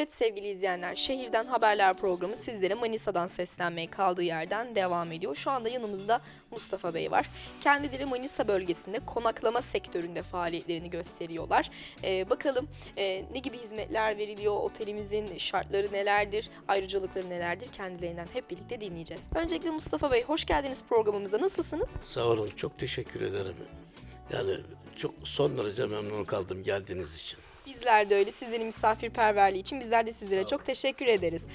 Evet sevgili izleyenler, Şehirden Haberler programı sizlere Manisa'dan seslenmeye kaldığı yerden devam ediyor. Şu anda yanımızda Mustafa Bey var. Kendileri Manisa bölgesinde konaklama sektöründe faaliyetlerini gösteriyorlar. Ee, bakalım e, ne gibi hizmetler veriliyor, otelimizin şartları nelerdir, ayrıcalıkları nelerdir kendilerinden hep birlikte dinleyeceğiz. Öncelikle Mustafa Bey, hoş geldiniz programımıza. Nasılsınız? Sağ olun, çok teşekkür ederim. Yani çok son derece memnun kaldım geldiğiniz için. Bizler de öyle. Sizlerin misafirperverliği için bizler de sizlere çok teşekkür ederiz.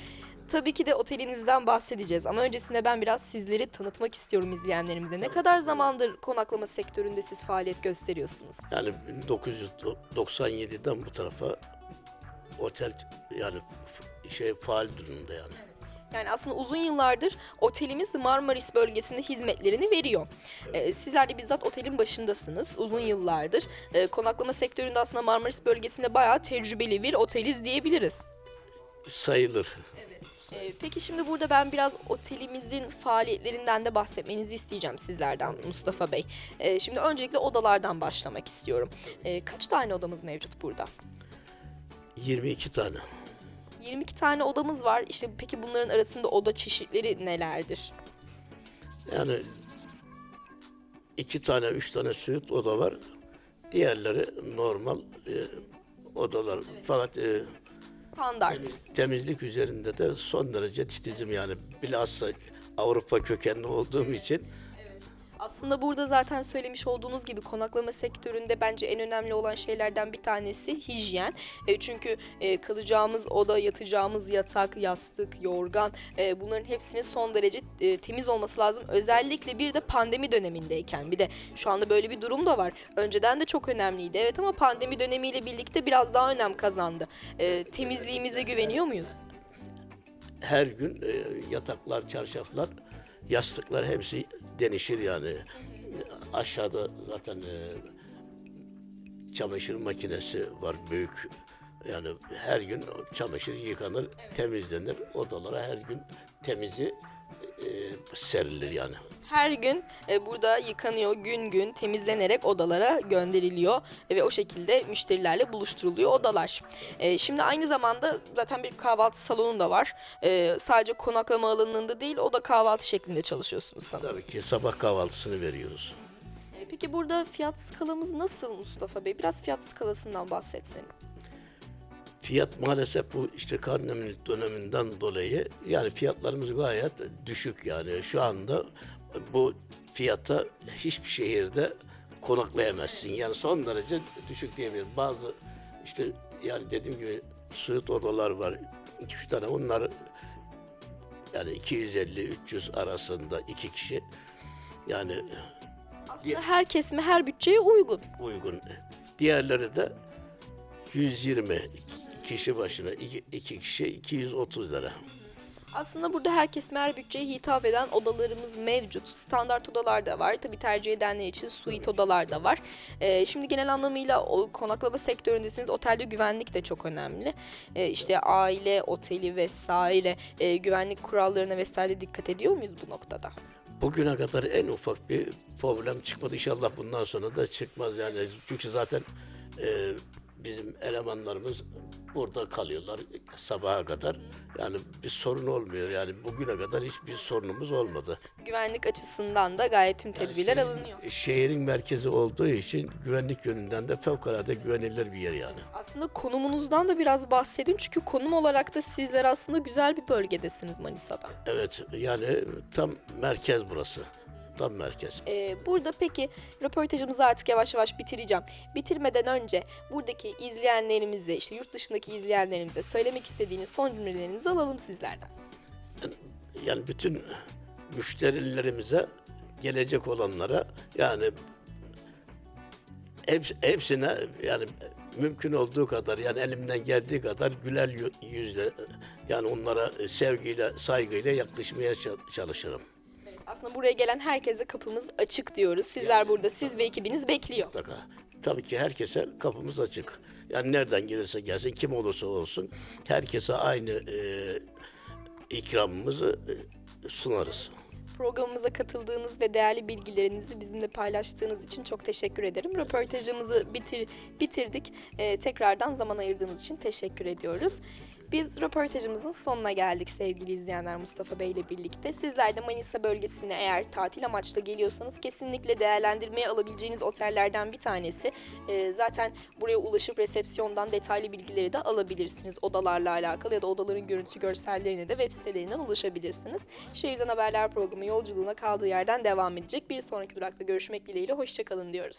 Tabii ki de otelinizden bahsedeceğiz ama öncesinde ben biraz sizleri tanıtmak istiyorum izleyenlerimize. Ne kadar zamandır konaklama sektöründe siz faaliyet gösteriyorsunuz? Yani 1997'den bu tarafa otel yani şey faal durumunda yani. Yani aslında uzun yıllardır otelimiz Marmaris bölgesinde hizmetlerini veriyor. Ee, sizler de bizzat otelin başındasınız uzun yıllardır. Ee, konaklama sektöründe aslında Marmaris bölgesinde bayağı tecrübeli bir oteliz diyebiliriz. Sayılır. Ee, peki şimdi burada ben biraz otelimizin faaliyetlerinden de bahsetmenizi isteyeceğim sizlerden Mustafa Bey. Ee, şimdi öncelikle odalardan başlamak istiyorum. Ee, kaç tane odamız mevcut burada? 22 tane. 22 tane odamız var. İşte peki bunların arasında oda çeşitleri nelerdir? Yani iki tane, üç tane suite oda var. Diğerleri normal e, odalar. Fakat e, Standart. temizlik üzerinde de son derece titizim yani. Bilhassa Avrupa kökenli olduğum için Aslında burada zaten söylemiş olduğunuz gibi konaklama sektöründe bence en önemli olan şeylerden bir tanesi hijyen. E, çünkü e, kalacağımız oda, yatacağımız yatak, yastık, yorgan e, bunların hepsinin son derece e, temiz olması lazım. Özellikle bir de pandemi dönemindeyken bir de şu anda böyle bir durum da var. Önceden de çok önemliydi evet ama pandemi dönemiyle birlikte biraz daha önem kazandı. E, temizliğimize güveniyor muyuz? her gün e, yataklar, çarşaflar, yastıklar hepsi denişir yani. Aşağıda zaten e, çamaşır makinesi var büyük. Yani her gün çamaşır yıkanır, temizlenir. Odalara her gün temizi e, serilir yani. Her gün e, burada yıkanıyor, gün gün temizlenerek odalara gönderiliyor ve o şekilde müşterilerle buluşturuluyor odalar. E, şimdi aynı zamanda zaten bir kahvaltı salonu da var. E, sadece konaklama alanında değil, o da kahvaltı şeklinde çalışıyorsunuz sanırım. Tabii ki sabah kahvaltısını veriyoruz. E, peki burada fiyat skalamız nasıl Mustafa Bey? Biraz fiyat skalasından bahsetseniz. Fiyat maalesef bu işte pandemi döneminden dolayı yani fiyatlarımız gayet düşük yani şu anda bu fiyata hiçbir şehirde konaklayamazsın. Yani son derece düşük diyebiliriz. Bazı işte yani dediğim gibi suite odalar var. 2-3 tane onlar yani 250-300 arasında iki kişi yani Aslında her kesime, her bütçeye uygun. uygun. Diğerleri de 120 kişi başına iki, iki kişi 230 lira. Aslında burada her kesime her bütçeye hitap eden odalarımız mevcut. Standart odalar da var. Tabii tercih edenler için suite odalar da var. Ee, şimdi genel anlamıyla o konaklama sektöründesiniz. Otelde güvenlik de çok önemli. Ee, işte aile, oteli vesaire e, güvenlik kurallarına vesaire dikkat ediyor muyuz bu noktada? Bugüne kadar en ufak bir problem çıkmadı. İnşallah bundan sonra da çıkmaz yani. Çünkü zaten e, bizim elemanlarımız burada kalıyorlar sabaha kadar. Yani bir sorun olmuyor. Yani bugüne kadar hiçbir sorunumuz olmadı. Güvenlik açısından da gayet tüm tedbirler alınıyor. Şehrin merkezi olduğu için güvenlik yönünden de fevkalade güvenilir bir yer yani. Aslında konumunuzdan da biraz bahsedin. Çünkü konum olarak da sizler aslında güzel bir bölgedesiniz Manisa'da. Evet yani tam merkez burası. Tam merkez. Ee, burada peki röportajımızı artık yavaş yavaş bitireceğim. Bitirmeden önce buradaki izleyenlerimize, işte yurt dışındaki izleyenlerimize söylemek istediğiniz son cümlelerinizi alalım sizlerden. Yani bütün müşterilerimize gelecek olanlara yani hepsi, hepsine yani mümkün olduğu kadar yani elimden geldiği kadar güler yü- yüzle yani onlara sevgiyle saygıyla yaklaşmaya ça- çalışırım. Aslında buraya gelen herkese kapımız açık diyoruz. Sizler burada, siz ve ekibiniz bekliyor. Mutlaka. Tabii ki herkese kapımız açık. Yani nereden gelirse gelsin, kim olursa olsun herkese aynı e, ikramımızı e, sunarız. Programımıza katıldığınız ve değerli bilgilerinizi bizimle paylaştığınız için çok teşekkür ederim. Röportajımızı bitir, bitirdik. Ee, tekrardan zaman ayırdığınız için teşekkür ediyoruz. Biz röportajımızın sonuna geldik sevgili izleyenler Mustafa Bey ile birlikte. Sizler de Manisa bölgesine eğer tatil amaçlı geliyorsanız kesinlikle değerlendirmeye alabileceğiniz otellerden bir tanesi. Ee, zaten buraya ulaşıp resepsiyondan detaylı bilgileri de alabilirsiniz. Odalarla alakalı ya da odaların görüntü görsellerine de web sitelerinden ulaşabilirsiniz. Şehirden Haberler programı yolculuğuna kaldığı yerden devam edecek. Bir sonraki durakta görüşmek dileğiyle hoşçakalın diyoruz.